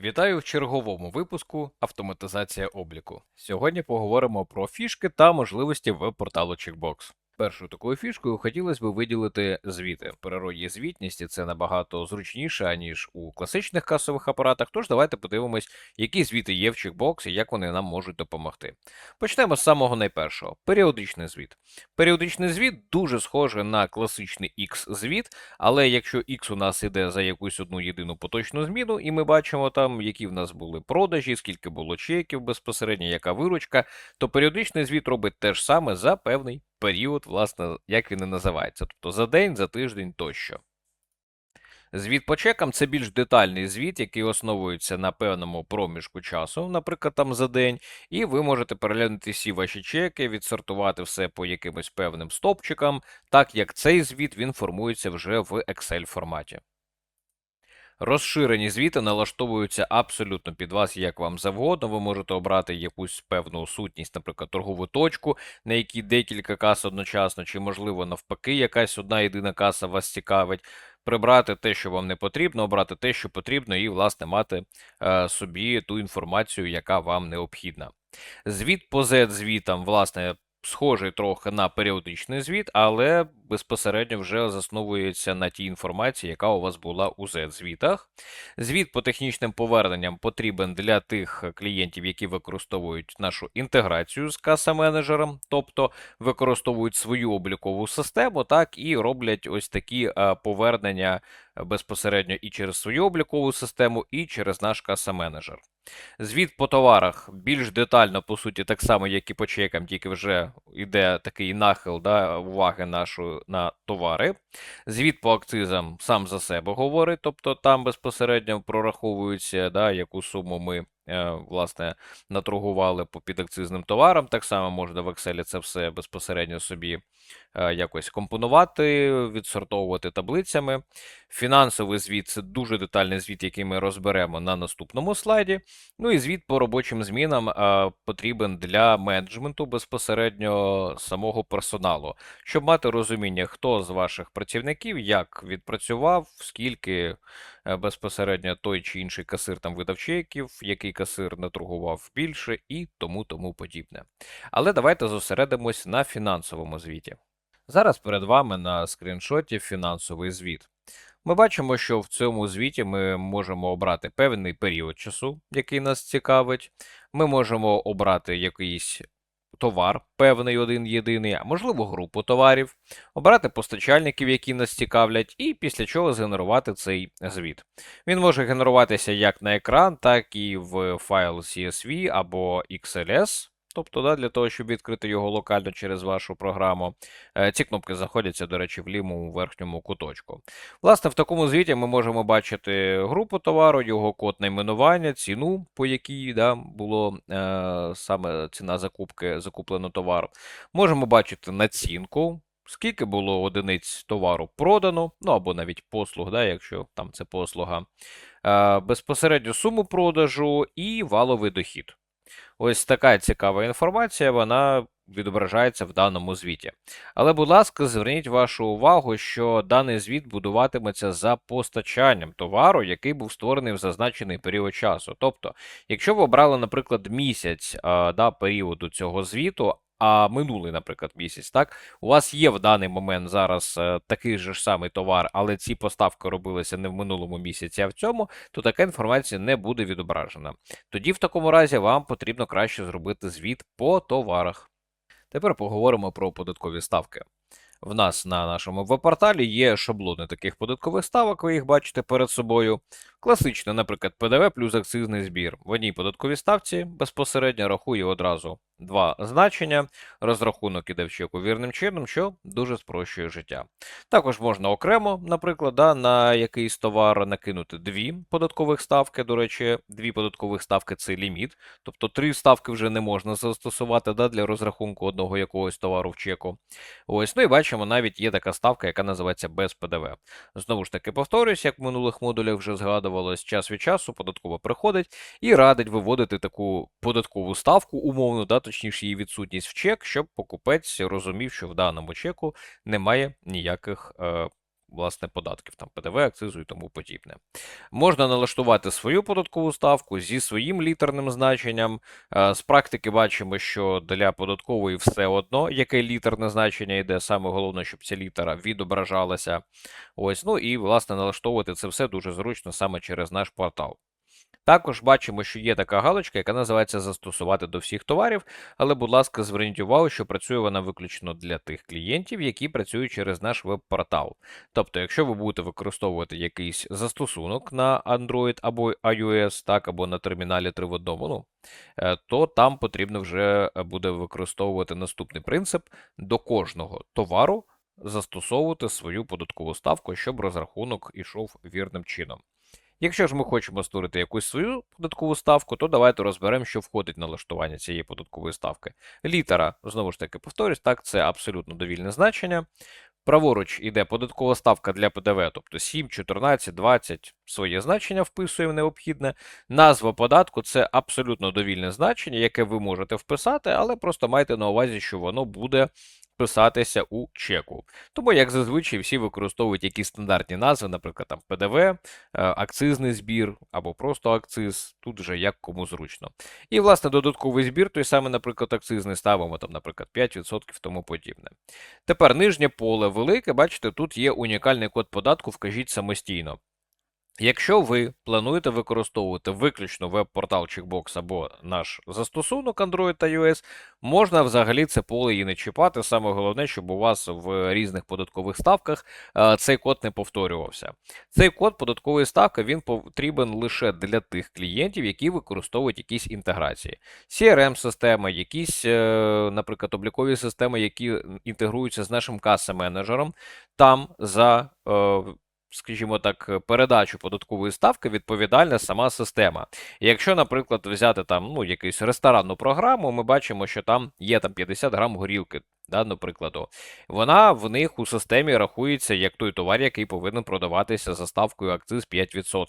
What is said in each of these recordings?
Вітаю в черговому випуску Автоматизація обліку. Сьогодні поговоримо про фішки та можливості веб-порталу Checkbox. Першою такою фішкою хотілося б виділити звіти. В природі звітності це набагато зручніше, аніж у класичних касових апаратах. Тож давайте подивимось, які звіти є в Checkbox і як вони нам можуть допомогти. Почнемо з самого найпершого періодичний звіт. Періодичний звіт дуже схожий на класичний X-звіт, але якщо X у нас іде за якусь одну єдину поточну зміну, і ми бачимо там, які в нас були продажі, скільки було чеків безпосередньо, яка виручка, то періодичний звіт робить те ж саме за певний період, власне, як він і називається, тобто за день, за тиждень тощо. Звіт по чекам це більш детальний звіт, який основується на певному проміжку часу, наприклад, там за день, і ви можете переглянути всі ваші чеки, відсортувати все по якимось певним стопчикам, так як цей звіт він формується вже в Excel форматі. Розширені звіти налаштовуються абсолютно під вас, як вам завгодно. Ви можете обрати якусь певну сутність, наприклад, торгову точку, на якій декілька кас одночасно, чи, можливо, навпаки, якась одна єдина каса вас цікавить. Прибрати те, що вам не потрібно, обрати те, що потрібно, і, власне, мати е, собі ту інформацію, яка вам необхідна. Звіт по Z-звітам, власне, схожий трохи на періодичний звіт, але безпосередньо вже засновується на тій інформації, яка у вас була у Z-звітах. Звіт по технічним поверненням потрібен для тих клієнтів, які використовують нашу інтеграцію з каса-менеджером, тобто використовують свою облікову систему, так і роблять ось такі е, повернення безпосередньо і через свою облікову систему, і через наш каса-менеджер. Звіт по товарах більш детально, по суті, так само, як і по чекам, тільки вже йде такий нахил да, уваги нашої на товари. Звіт по акцизам сам за себе говорить, тобто там безпосередньо прораховується, да, яку суму ми. е, Власне, наторгували по підакцизним товарам. Так само можна в Excel це все безпосередньо собі якось компонувати, відсортовувати таблицями. Фінансовий звіт це дуже детальний звіт, який ми розберемо на наступному слайді. Ну і звіт по робочим змінам е, потрібен для менеджменту безпосередньо самого персоналу, щоб мати розуміння, хто з ваших працівників як відпрацював, скільки е, безпосередньо той чи інший касир там видав чеків, який касир наторгував більше і тому тому подібне. Але давайте зосередимось на фінансовому звіті. Зараз перед вами на скріншоті фінансовий звіт. Ми бачимо, що в цьому звіті ми можемо обрати певний період часу, який нас цікавить. Ми можемо обрати якийсь товар, певний один єдиний, а можливо, групу товарів, обрати постачальників, які нас цікавлять, і після чого згенерувати цей звіт. Він може генеруватися як на екран, так і в файл CSV або XLS. Тобто, да, для того, щоб відкрити його локально через вашу програму. Е, Ці кнопки знаходяться, до речі, в лівому верхньому куточку. Власне, в такому звіті ми можемо бачити групу товару, його код найменування, ціну, по якій да, було е, саме ціна закупки закуплено товару. Можемо бачити націнку. Скільки було одиниць товару продано, ну або навіть послуг, да, якщо там це послуга, е, безпосередньо суму продажу і валовий дохід. Ось така цікава інформація, вона відображається в даному звіті. Але, будь ласка, зверніть вашу увагу, що даний звіт будуватиметься за постачанням товару, який був створений в зазначений період часу. Тобто, якщо ви обрали, наприклад, місяць а, да, періоду цього звіту, а минулий, наприклад, місяць, так, у вас є в даний момент зараз е, такий же ж самий товар, але ці поставки робилися не в минулому місяці, а в цьому, то така інформація не буде відображена. Тоді, в такому разі, вам потрібно краще зробити звіт по товарах. Тепер поговоримо про податкові ставки. В нас на нашому веб-порталі є шаблони таких податкових ставок, ви їх бачите перед собою. Класичне, наприклад, ПДВ плюс акцизний збір. В одній податковій ставці безпосередньо рахує одразу два значення. Розрахунок іде в чеку вірним чином, що дуже спрощує життя. Також можна окремо, наприклад, да, на якийсь товар накинути дві податкових ставки. До речі, дві податкових ставки це ліміт. Тобто три ставки вже не можна застосувати да, для розрахунку одного якогось товару в чеку. Ось, ну і бачимо, навіть є така ставка, яка називається без ПДВ. Знову ж таки, повторюсь, як в минулих модулях вже згадувалось, час від часу податкова приходить і радить виводити таку податкову ставку, умовно, да, точніше її відсутність в чек, щоб покупець розумів, що в даному чеку немає ніяких е, власне податків, там ПДВ, акцизу і тому подібне. Можна налаштувати свою податкову ставку зі своїм літерним значенням. Е, З практики бачимо, що для податкової все одно, яке літерне значення йде. Саме головне, щоб ця літера відображалася. Ось, ну і власне налаштовувати це все дуже зручно саме через наш портал. Також бачимо, що є така галочка, яка називається застосувати до всіх товарів, але, будь ласка, зверніть увагу, що працює вона виключно для тих клієнтів, які працюють через наш веб-портал. Тобто, якщо ви будете використовувати якийсь застосунок на Android або iOS, так, або на терміналі 3 в одному, ну, е, то там потрібно вже е, буде використовувати наступний принцип до кожного товару застосовувати свою податкову ставку, щоб розрахунок ішов вірним чином. Якщо ж ми хочемо створити якусь свою податкову ставку, то давайте розберемо, що входить в налаштування цієї податкової ставки. Літера, знову ж таки, повторюсь, так, це абсолютно довільне значення. Праворуч іде податкова ставка для ПДВ, тобто 7, 14, 20 своє значення вписуємо необхідне. Назва податку це абсолютно довільне значення, яке ви можете вписати, але просто майте на увазі, що воно буде писатися у чеку. Тому, як зазвичай, всі використовують якісь стандартні назви, наприклад, там ПДВ, е, акцизний збір або просто акциз, тут вже як кому зручно. І, власне, додатковий збір, той самий, наприклад, акцизний ставимо, там, наприклад, 5% тому подібне. Тепер нижнє поле велике, бачите, тут є унікальний код податку, вкажіть самостійно. Якщо ви плануєте використовувати виключно веб-портал Checkbox або наш застосунок Android та iOS, можна взагалі це поле і не чіпати. Саме головне, щоб у вас в різних податкових ставках е, цей код не повторювався. Цей код податкової ставки він потрібен лише для тих клієнтів, які використовують якісь інтеграції. CRM-системи, якісь, е, наприклад, облікові системи, які інтегруються з нашим каса-менеджером, там за. Е, скажімо так, передачу податкової ставки відповідальна сама система. Якщо, наприклад, взяти там ну, якусь ресторанну програму, ми бачимо, що там є там 50 грам горілки. Да, до прикладу, вона в них у системі рахується як той товар, який повинен продаватися за ставкою акциз 5%.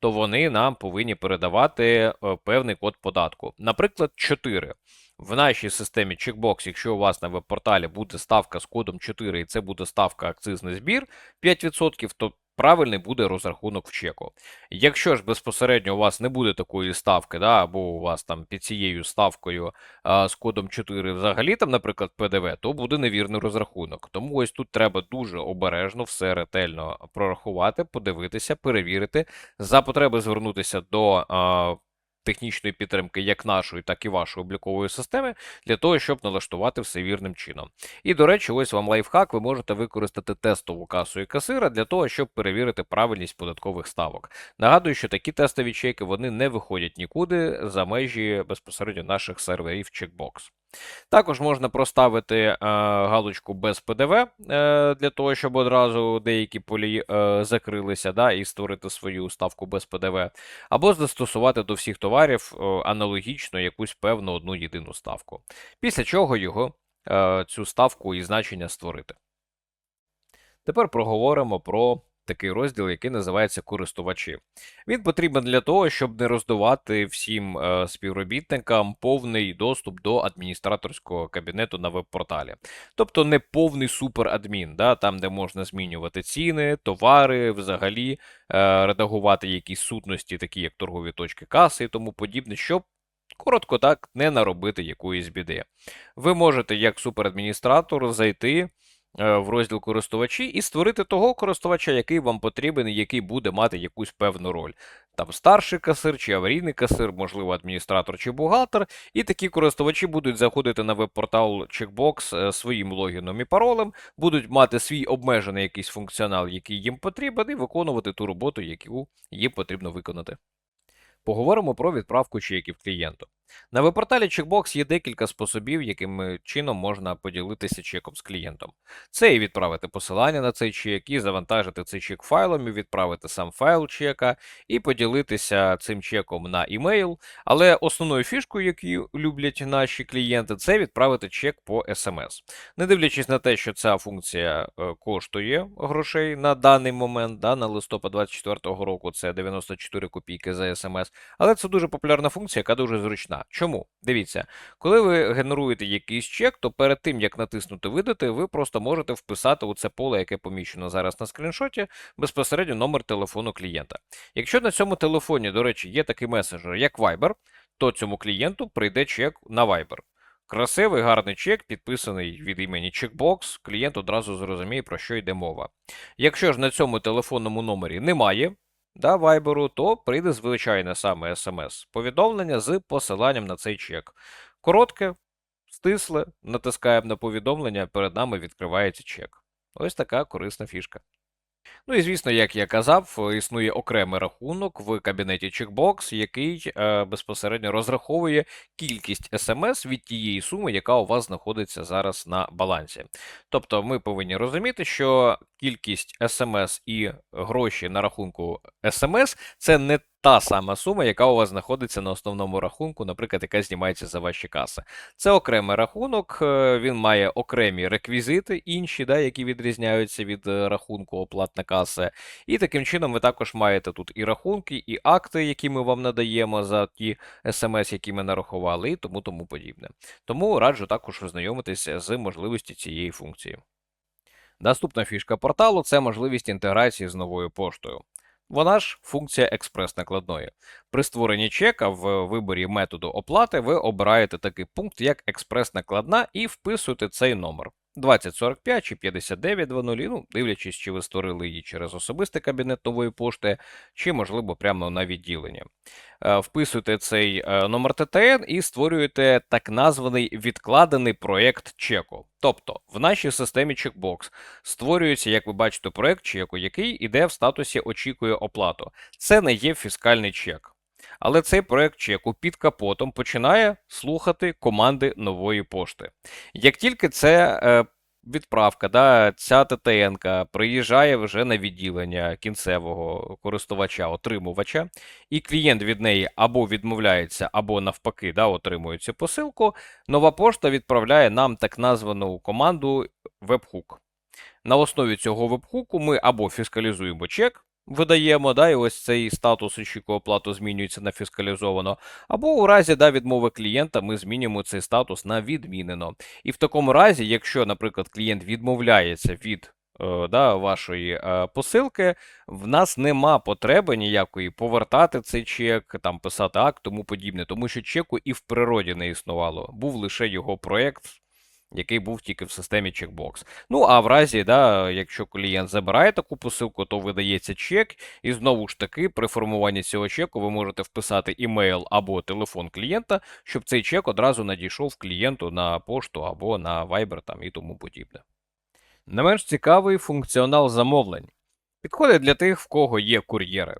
То вони нам повинні передавати е, певний код податку. Наприклад, 4. В нашій системі Checkbox, якщо у вас на веб-порталі буде ставка з кодом 4, і це буде ставка акцизний збір 5%, то правильний буде розрахунок в чеку. Якщо ж безпосередньо у вас не буде такої ставки, да, або у вас там під цією ставкою а, з кодом 4 взагалі, там, наприклад, ПДВ, то буде невірний розрахунок. Тому ось тут треба дуже обережно все ретельно прорахувати, подивитися, перевірити, за потреби звернутися до. А, технічної підтримки як нашої, так і вашої облікової системи, для того, щоб налаштувати все вірним чином. І, до речі, ось вам лайфхак, ви можете використати тестову касу і касира для того, щоб перевірити правильність податкових ставок. Нагадую, що такі тестові чеки вони не виходять нікуди за межі безпосередньо наших серверів Checkbox. Також можна проставити е, галочку без ПДВ е, для того, щоб одразу деякі полі е, закрилися да, і створити свою ставку без ПДВ, або застосувати до всіх товарів е, аналогічно якусь певну одну єдину ставку. Після чого його е, цю ставку і значення створити. Тепер проговоримо про такий розділ, який називається користувачі. Він потрібен для того, щоб не роздавати всім е, співробітникам повний доступ до адміністраторського кабінету на веб-порталі. Тобто не повний суперадмін, да, там, де можна змінювати ціни, товари, взагалі е, редагувати якісь сутності, такі як торгові точки каси і тому подібне, щоб. Коротко так, не наробити якоїсь біди. Ви можете, як суперадміністратор, зайти в розділ користувачі і створити того користувача, який вам потрібен який буде мати якусь певну роль. Там старший касир чи аварійний касир, можливо, адміністратор чи бухгалтер. І такі користувачі будуть заходити на веб-портал Checkbox е, своїм логіном і паролем, будуть мати свій обмежений якийсь функціонал, який їм потрібен, і виконувати ту роботу, яку їм потрібно виконати. Поговоримо про відправку чеків клієнту. На веб-порталі Checkbox є декілька способів, яким чином можна поділитися чеком з клієнтом. Це і відправити посилання на цей чек, і завантажити цей чек файлом, і відправити сам файл чека, і поділитися цим чеком на імейл. Але основною фішкою, яку люблять наші клієнти, це відправити чек по смс. Не дивлячись на те, що ця функція е, коштує грошей на даний момент, да, на листопад 2024 року це 94 копійки за смс, але це дуже популярна функція, яка дуже зручна. Чому? Дивіться, коли ви генеруєте якийсь чек, то перед тим як натиснути видати, ви просто можете вписати у це поле, яке поміщено зараз на скріншоті, безпосередньо номер телефону клієнта. Якщо на цьому телефоні, до речі, є такий месенджер, як Viber, то цьому клієнту прийде чек на Viber. Красивий, гарний чек, підписаний від імені Checkbox, клієнт одразу зрозуміє, про що йде мова. Якщо ж на цьому телефонному номері немає да, Viber, то прийде звичайне саме смс-повідомлення з посиланням на цей чек. Коротке, стисле, натискаємо на повідомлення, перед нами відкривається чек. Ось така корисна фішка. Ну і звісно, як я казав, існує окремий рахунок в кабінеті Checkbox, який е, безпосередньо розраховує кількість смс від тієї суми, яка у вас знаходиться зараз на балансі. Тобто ми повинні розуміти, що кількість смс і гроші на рахунку смс це не та сама сума, яка у вас знаходиться на основному рахунку, наприклад, яка знімається за ваші каси. Це окремий рахунок, е, він має окремі реквізити, інші, да, які відрізняються від е, рахунку оплат на каси. І таким чином ви також маєте тут і рахунки, і акти, які ми вам надаємо за ті смс, які ми нарахували, і тому тому подібне. Тому раджу також ознайомитися з можливістю цієї функції. Наступна фішка порталу це можливість інтеграції з новою поштою. Вона ж функція експрес-накладної. При створенні чека в виборі методу оплати ви обираєте такий пункт, як експрес-накладна, і вписуєте цей номер. 2045 чи 5900, ну, дивлячись, чи ви створили її через особистий кабінет нової пошти, чи, можливо, прямо на відділенні. Е, Вписуєте цей е, номер ТТН і створюєте так названий відкладений проєкт чеку. Тобто в нашій системі Checkbox створюється, як ви бачите, проєкт чеку, який іде в статусі очікує оплату. Це не є фіскальний чек. Але цей проект чеку під капотом починає слухати команди нової пошти. Як тільки це е, відправка, да, ця ТТН приїжджає вже на відділення кінцевого користувача, отримувача, і клієнт від неї або відмовляється, або навпаки да, отримує цю посилку, нова пошта відправляє нам так названу команду webhook. На основі цього вебхуку ми або фіскалізуємо чек, видаємо, да, і ось цей статус очікує оплату змінюється на фіскалізовано, або у разі да, відмови клієнта ми змінюємо цей статус на відмінено. І в такому разі, якщо, наприклад, клієнт відмовляється від е, да, вашої е, посилки, в нас нема потреби ніякої повертати цей чек, там писати акт, тому подібне, тому що чеку і в природі не існувало. Був лише його проєкт який був тільки в системі Checkbox. Ну, а в разі, да, якщо клієнт забирає таку посилку, то видається чек, і знову ж таки, при формуванні цього чеку ви можете вписати імейл або телефон клієнта, щоб цей чек одразу надійшов клієнту на пошту або на Viber там і тому подібне. Не менш цікавий функціонал замовлень. Підходить для тих, в кого є кур'єри.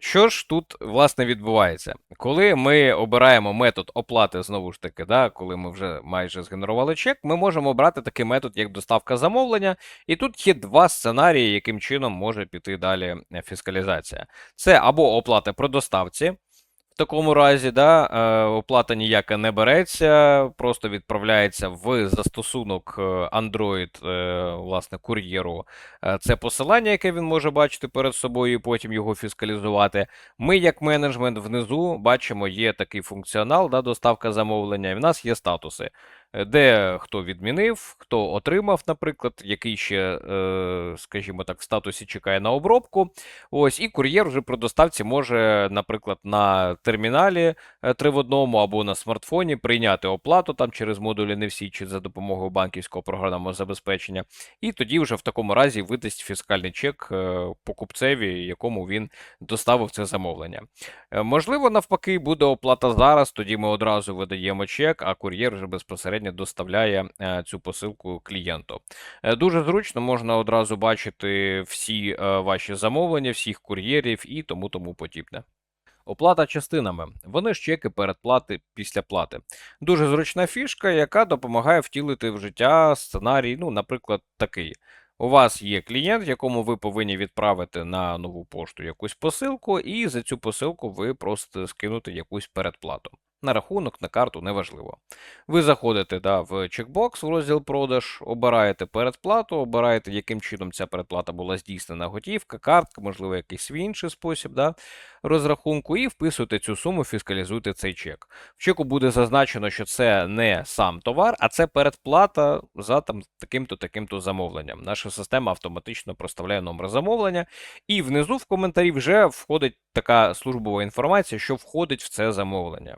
Що ж тут власне відбувається? Коли ми обираємо метод оплати, знову ж таки, да, коли ми вже майже згенерували чек, ми можемо обрати такий метод, як доставка замовлення, і тут є два сценарії, яким чином може піти далі е, фіскалізація. Це або оплата про доставці. Такому разі, да, е, оплата ніяка не береться, просто відправляється в застосунок е, Android, е, власне, кур'єру. Це посилання, яке він може бачити перед собою, і потім його фіскалізувати. Ми, як менеджмент, внизу бачимо, є такий функціонал, да, доставка замовлення, і в нас є статуси. Де хто відмінив, хто отримав, наприклад, який ще, скажімо так, в статусі чекає на обробку. Ось, і кур'єр вже при доставці може, наприклад, на терміналі 3 в одному або на смартфоні прийняти оплату там через модулі не всі чи за допомогою банківського програмного забезпечення, і тоді вже в такому разі видасть фіскальний чек е, покупцеві, якому він доставив це замовлення. Е, можливо, навпаки, буде оплата зараз, тоді ми одразу видаємо чек, а кур'єр вже безпосередньо доставляє е, цю посилку клієнту. Дуже зручно можна одразу бачити всі ваші замовлення, всіх кур'єрів і тому тому подібне. Оплата частинами. Вони ж чеки передплати після плати. Дуже зручна фішка, яка допомагає втілити в життя сценарій, ну, наприклад, такий. У вас є клієнт, якому ви повинні відправити на нову пошту якусь посилку, і за цю посилку ви просите скинути якусь передплату. На рахунок, на карту, неважливо. Ви заходите да, в чекбокс в розділ продаж, обираєте передплату, обираєте, яким чином ця передплата була здійснена готівка, картка, можливо, якийсь свій інший спосіб да, розрахунку, і вписуєте цю суму, фіскалізуєте цей чек. В чеку буде зазначено, що це не сам товар, а це передплата за там таким-то таким-то замовленням. Наша система автоматично проставляє номер замовлення, і внизу в коментарі вже входить така службова інформація, що входить в це замовлення.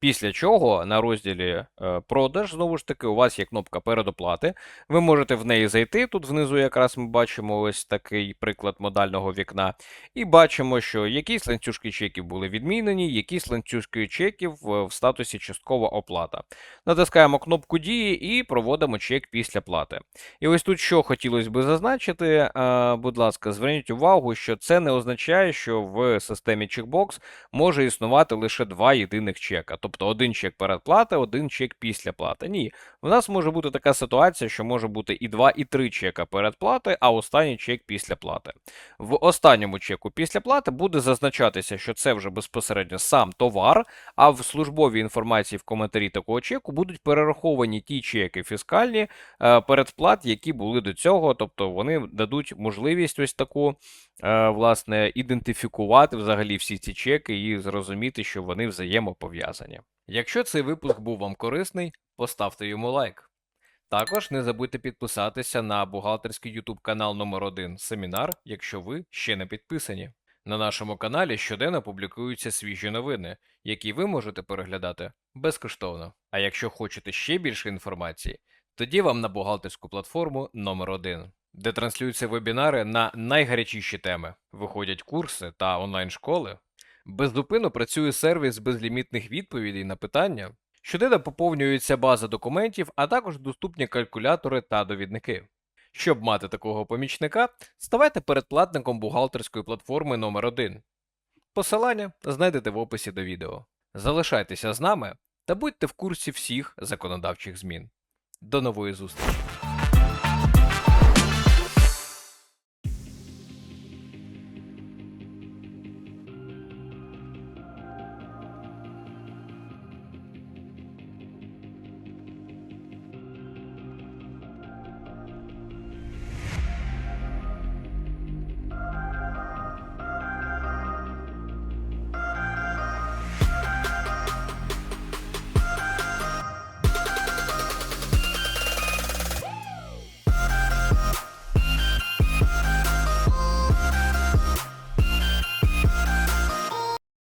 Після чого на розділі е, продаж, знову ж таки, у вас є кнопка передоплати. Ви можете в неї зайти. Тут внизу якраз ми бачимо ось такий приклад модального вікна. І бачимо, що якісь ланцюжки чеків були відмінені, якісь ланцюжки чеків в, в статусі часткова оплата. Натискаємо кнопку дії і проводимо чек після плати. І ось тут що хотілося би зазначити, е, будь ласка, зверніть увагу, що це не означає, що в системі Checkbox може існувати лише два єдиних чека. Тобто один чек передплати, один чек після плати. Ні, в нас може бути така ситуація, що може бути і два, і три чека передплати, а останній чек після плати. В останньому чеку після плати буде зазначатися, що це вже безпосередньо сам товар, а в службовій інформації в коментарі такого чеку будуть перераховані ті чеки фіскальні е, передплат, які були до цього, тобто вони дадуть можливість ось таку е, власне ідентифікувати взагалі всі ці чеки і зрозуміти, що вони взаємопов'язані. Якщо цей випуск був вам корисний, поставте йому лайк. Також не забудьте підписатися на бухгалтерський YouTube канал номер 1 Семінар, якщо ви ще не підписані. На нашому каналі щоденно публікуються свіжі новини, які ви можете переглядати безкоштовно. А якщо хочете ще більше інформації, тоді вам на бухгалтерську платформу номер 1 де транслюються вебінари на найгарячіші теми, виходять курси та онлайн-школи. Беззупинно працює сервіс безлімітних відповідей на питання. Щоденно поповнюється база документів, а також доступні калькулятори та довідники. Щоб мати такого помічника, ставайте передплатником бухгалтерської платформи номер 1 Посилання знайдете в описі до відео. Залишайтеся з нами та будьте в курсі всіх законодавчих змін. До нової зустрічі!